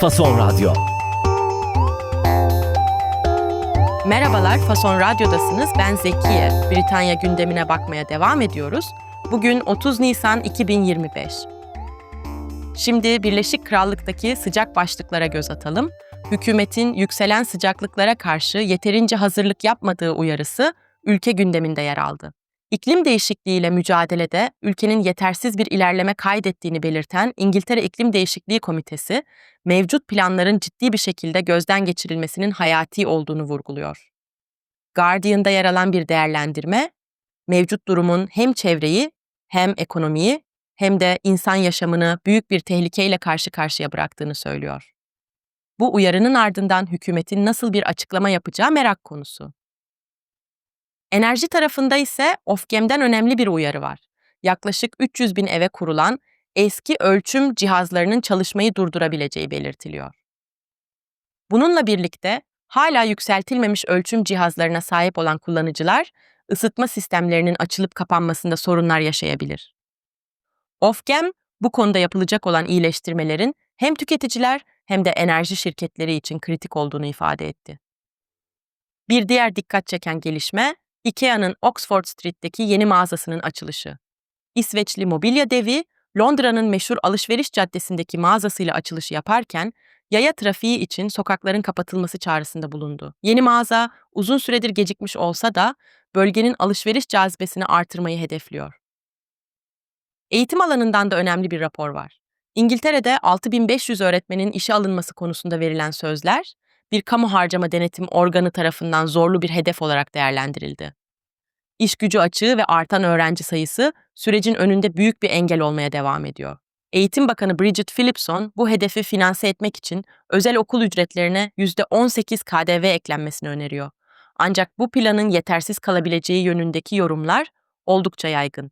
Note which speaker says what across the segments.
Speaker 1: Fason Radyo.
Speaker 2: Merhabalar, Fason Radyo'dasınız. Ben Zekiye. Britanya gündemine bakmaya devam ediyoruz. Bugün 30 Nisan 2025. Şimdi Birleşik Krallık'taki sıcak başlıklara göz atalım. Hükümetin yükselen sıcaklıklara karşı yeterince hazırlık yapmadığı uyarısı ülke gündeminde yer aldı. İklim değişikliğiyle mücadelede ülkenin yetersiz bir ilerleme kaydettiğini belirten İngiltere İklim Değişikliği Komitesi, mevcut planların ciddi bir şekilde gözden geçirilmesinin hayati olduğunu vurguluyor. Guardian'da yer alan bir değerlendirme, mevcut durumun hem çevreyi hem ekonomiyi hem de insan yaşamını büyük bir tehlikeyle karşı karşıya bıraktığını söylüyor. Bu uyarının ardından hükümetin nasıl bir açıklama yapacağı merak konusu. Enerji tarafında ise Ofgem'den önemli bir uyarı var. Yaklaşık 300 bin eve kurulan eski ölçüm cihazlarının çalışmayı durdurabileceği belirtiliyor. Bununla birlikte hala yükseltilmemiş ölçüm cihazlarına sahip olan kullanıcılar ısıtma sistemlerinin açılıp kapanmasında sorunlar yaşayabilir. Ofgem bu konuda yapılacak olan iyileştirmelerin hem tüketiciler hem de enerji şirketleri için kritik olduğunu ifade etti. Bir diğer dikkat çeken gelişme IKEA'nın Oxford Street'teki yeni mağazasının açılışı. İsveçli mobilya devi Londra'nın meşhur alışveriş caddesindeki mağazasıyla açılışı yaparken yaya trafiği için sokakların kapatılması çağrısında bulundu. Yeni mağaza uzun süredir gecikmiş olsa da bölgenin alışveriş cazibesini artırmayı hedefliyor. Eğitim alanından da önemli bir rapor var. İngiltere'de 6500 öğretmenin işe alınması konusunda verilen sözler, bir kamu harcama denetim organı tarafından zorlu bir hedef olarak değerlendirildi. İş gücü açığı ve artan öğrenci sayısı sürecin önünde büyük bir engel olmaya devam ediyor. Eğitim Bakanı Bridget Phillipson bu hedefi finanse etmek için özel okul ücretlerine %18 KDV eklenmesini öneriyor. Ancak bu planın yetersiz kalabileceği yönündeki yorumlar oldukça yaygın.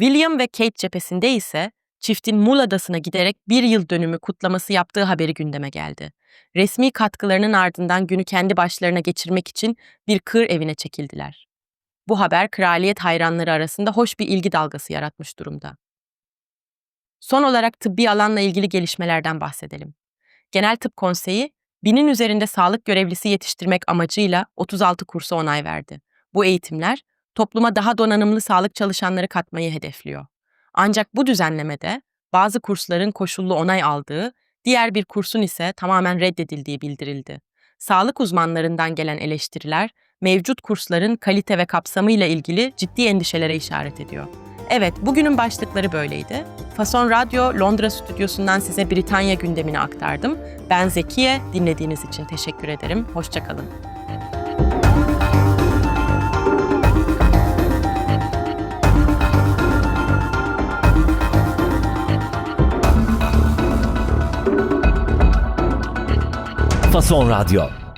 Speaker 2: William ve Kate cephesinde ise çiftin Mul Adası'na giderek bir yıl dönümü kutlaması yaptığı haberi gündeme geldi. Resmi katkılarının ardından günü kendi başlarına geçirmek için bir kır evine çekildiler. Bu haber kraliyet hayranları arasında hoş bir ilgi dalgası yaratmış durumda. Son olarak tıbbi alanla ilgili gelişmelerden bahsedelim. Genel Tıp Konseyi, binin üzerinde sağlık görevlisi yetiştirmek amacıyla 36 kursa onay verdi. Bu eğitimler, topluma daha donanımlı sağlık çalışanları katmayı hedefliyor. Ancak bu düzenlemede bazı kursların koşullu onay aldığı, diğer bir kursun ise tamamen reddedildiği bildirildi. Sağlık uzmanlarından gelen eleştiriler, mevcut kursların kalite ve kapsamıyla ilgili ciddi endişelere işaret ediyor. Evet, bugünün başlıkları böyleydi. Fason Radyo Londra stüdyosundan size Britanya gündemini aktardım. Ben Zekiye, dinlediğiniz için teşekkür ederim. Hoşçakalın.
Speaker 1: Fason Radyo.